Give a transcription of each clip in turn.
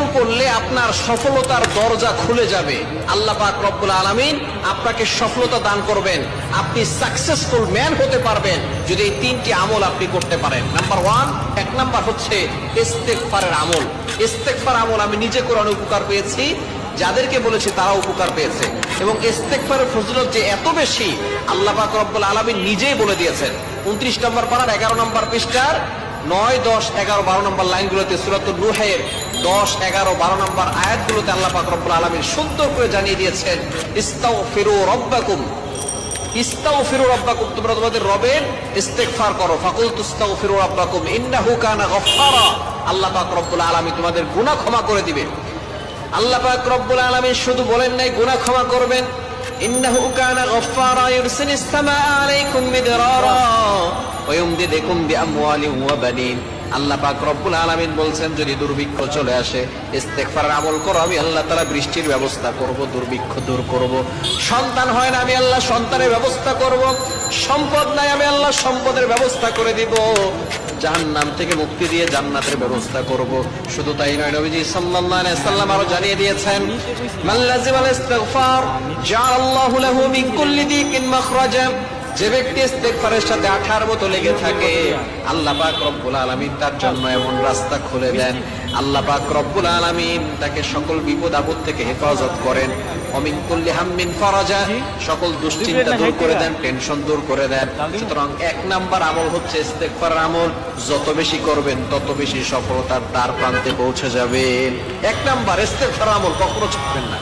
আমল করলে আপনার সফলতার দরজা খুলে যাবে। আল্লাহ পাক রব্বুল আলামিন আপনাকে সফলতা দান করবেন। আপনি সাকসেসফুল ম্যান হতে পারবেন যদি এই তিনটি আমল আপনি করতে পারেন। নাম্বার ওয়ান এক নাম্বার হচ্ছে ইস্তেকফারের আমল। ইস্তেকফার আমল আমি নিজে করে অনেক উপকার পেয়েছি, যাদেরকে বলেছি তারা উপকার পেয়েছে। এবং ইস্তেকফারের ফজিলত যে এত বেশি, আল্লাহ পাক রব্বুল আলামিন নিজেই বলে দিয়েছেন। উনত্রিশ নম্বর পাড়ার এগারো নম্বর পৃষ্ঠার নয়, দশ, এগারো, বারো নম্বর লাইনগুলোতে সুরাতুল রুহের দশ, এগারো, বারো নম্বর আয়াতগুলোতে আল্লাহ পাক রব্বুল সুন্দর করে জানিয়ে দিয়েছেন ইস্তাও ফিরু রব্বাকুম। ইস্তাও ফিরু রব্বাকুম, তোমরা তোমাদের রবের ইস্তেগফার করো। ফাকুল তুস্তাও ফিরু রব্বাকুম, ইন্নাহু কানা আল্লাহ পাক রব্বুল আলামিন তোমাদের গুনাহ ক্ষমা করে দিবে আল্লাহ পাক রব্বুল আলামিন শুধু বলেন নাই, গুনাহ ক্ষমা করবেন। ইন্নাহু কানা গফফারা ইউরসিলিস সামাআ আলাইকুম মিদরারা। ওয়া ইউমদিদুকুম ওয়া বানিন। আল্লাহ পাক রব্বুল আলামিন বলছেন, যদি দুর্ভিক্ষ চলে আসে, ইস্তেগফারের আমল করো, আমি আল্লাহ তাআলা বৃষ্টির ব্যবস্থা করব, দুর্ভিক্ষ দূর করব। সন্তান হয় না, আমি আল্লাহ সন্তানের ব্যবস্থা করব। সম্পদ নাই, আমি আল্লাহ সম্পদের ব্যবস্থা করে দিব। জাহান্নাম থেকে মুক্তি দিয়ে জান্নাতের ব্যবস্থা করব। শুধু তাই নয়, নবীজি সাল্লাল্লাহু আলাইহি সাল্লাম আরও জানিয়ে দিয়েছেন লাজিমাল ইস্তিগফার, জাআল্লাহু লাহু মিন কুল্লি দিকিন মাখরাজা। যে ব্যক্তি ইস্তেগফারের সাথে আঠার মতো লেগে থাকে আল্লাহ পাক রব্বুল আলামিন তার জন্য এমন রাস্তা খুলে দেন। আল্লাহ পাক রব্বুল আলামিন তাকে সকল বিপদ আপদ থেকে হেফাজত করেন। অমিন কুল্লি হাম্মিন ফরাজা সকল দুশ্চিন্তা দূর করে দেন টেনশন দূর করে দেন। সুতরাং এক নাম্বার আমল হচ্ছে আমল। যত বেশি করবেন তত বেশি সফলতার দ্বার প্রান্তে পৌঁছে যাবেন। এক নাম্বার ইস্তেগফার আমল কখনো ছাড়বেন না।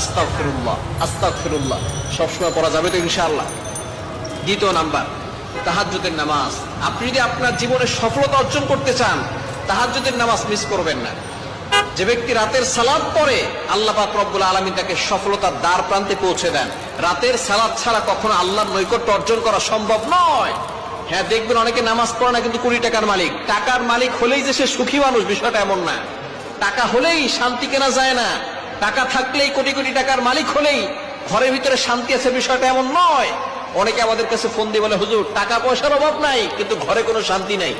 আস্তাগফিরুল্লাহ আস্তাগফিরুল্লাহ। সবসময় পড়া যাবে তো ইনশাআল্লাহ। দ্বিতীয় নাম্বার, তাহাজ্জুদের নামাজ। আপনি যদি আপনার জীবনে সফলতা অর্জন করতে চান, তাহাজ্জুদের নামাজ মিস করবেন না। যে ব্যক্তি রাতের সালাদ পড়ে, আল্লাহ পাক রব্বুল আলামিন তাকে সফলতার দ্বার প্রান্তে পৌঁছে দেন। রাতের সালাদ ছাড়া কখনো আল্লাহর নৈকট্য অর্জন করা সম্ভব নয়। হ্যাঁ দেখবেন অনেকে নামাজ পড়ে না, কিন্তু কুড়ি টাকার মালিক। টাকার মালিক হলেই যে সে সুখী মানুষ, বিষয়টা এমন না। টাকা হলেই শান্তি কেনা যায় না। টাকা থাকলেই কোটি কোটি টাকার মালিক হলেই ঘরের ভিতরে শান্তি আছে, বিষয়টা এমন নয়। অনেকে আমাদের কাছে ফোন দিয়ে বলে, হুজুর টাকা পয়সার অভাব নাই, কিন্তু ঘরে কোনো শান্তি নাই।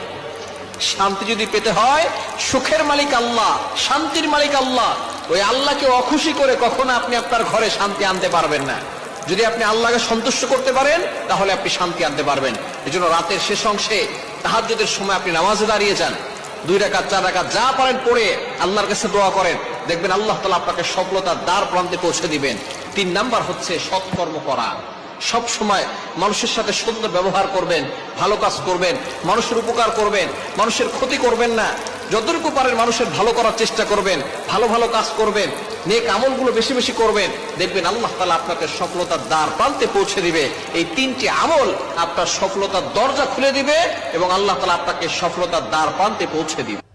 শান্তি যদি পেতে হয়, সুখের মালিক আল্লাহ, শান্তির মালিক আল্লাহ। ওই আল্লাহকে অখুশি করে কখনো আপনি আপনার ঘরে শান্তি আনতে পারবেন না। যদি আপনি আল্লাহকে সন্তুষ্ট করতে পারেন, তাহলে আপনি শান্তি আনতে পারবেন। এই জন্য রাতের শেষ অংশে তাহাজ্জুদের সময় আপনি নামাজে দাঁড়িয়ে যান। দুই রাকাত, চার রাকাত যা পারেন পড়ে আল্লাহর কাছে দোয়া করেন। দেখবেন আল্লাহ তালা আপনাকে সফলতার দ্বার প্রান্তে পৌঁছে দিবেন। তিন নাম্বার হচ্ছে সৎকর্ম করা। সব সময় মানুষের সাথে সুন্দর ব্যবহার করবেন, ভালো কাজ করবেন, মানুষের উপকার করবেন, মানুষের ক্ষতি করবেন না। যতটুকু পারেন মানুষের ভালো করার চেষ্টা করবেন, ভালো ভালো কাজ করবেন, নেক আমলগুলো বেশি বেশি করবেন। দেখবেন আল্লাহ তালা আপনাকে সফলতার দ্বার প্রান্তে পৌঁছে দিবে। এই তিনটি আমল আপনার সফলতার দরজা খুলে দিবে এবং আল্লাহ তালা আপনাকে সফলতার দ্বার প্রান্তে পৌঁছে দিবে।